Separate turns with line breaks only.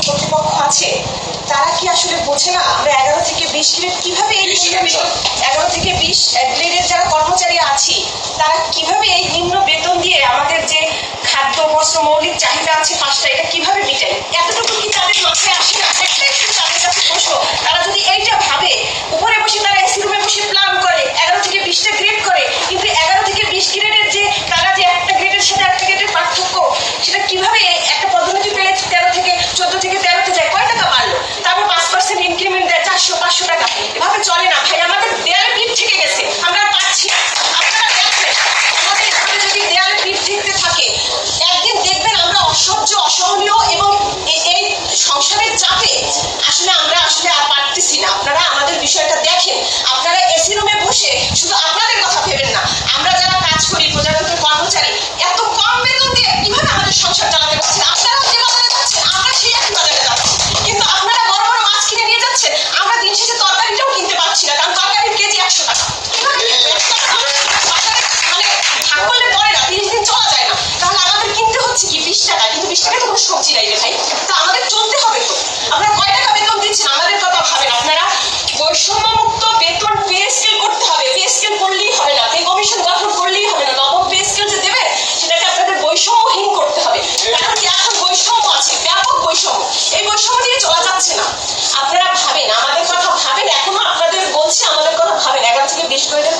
কর্তৃপক্ষ আছে তারা কি আসলে বোঝে না আমরা এগারো থেকে বিশ গ্রেড কীভাবে এই এগারো থেকে বিশ গ্রেডের যারা কর্মচারী আছি তারা কীভাবে এই নিম্ন বেতন দিয়ে আমাদের যে খাদ্য বস্ত্র মৌলিক চাহিদা আছে পাঁচটা এটা কীভাবে মিটাই এতটুকু কি তাদের মাথায় আসে না? চাপে আসলে আমরা আসলে আর পারতেছি না। আপনারা আমাদের বিষয়টা দেখেন। আপনারা এসি রুমে বসে শুধু আপনাদের কথা ভেবেন না। আমরা যারা কাজ করি প্রজাতন্ত্রের কর্মচারী, এত কম বেতন দিয়ে কীভাবে আমাদের সংসার চালাতে পারছেন? আপনারাও যে বাজারে যাচ্ছেন, আমরা সেই একই বাজারে যাচ্ছি। কিন্তু আপনারা বড় বড় মাছ কিনে নিয়ে যাচ্ছেন, আমরা দিন শেষে তরকারিটাও কিনতে পারছি না, কারণ তরকারির কেজি একশো টাকা। মানে ভাগ করলে পরে না, তিরিশ দিন চলা যায় না। তাহলে আমাদের কিনতে হচ্ছে কি? বিশ টাকা, কিন্তু বিশ টাকা ഈശ്വരൻ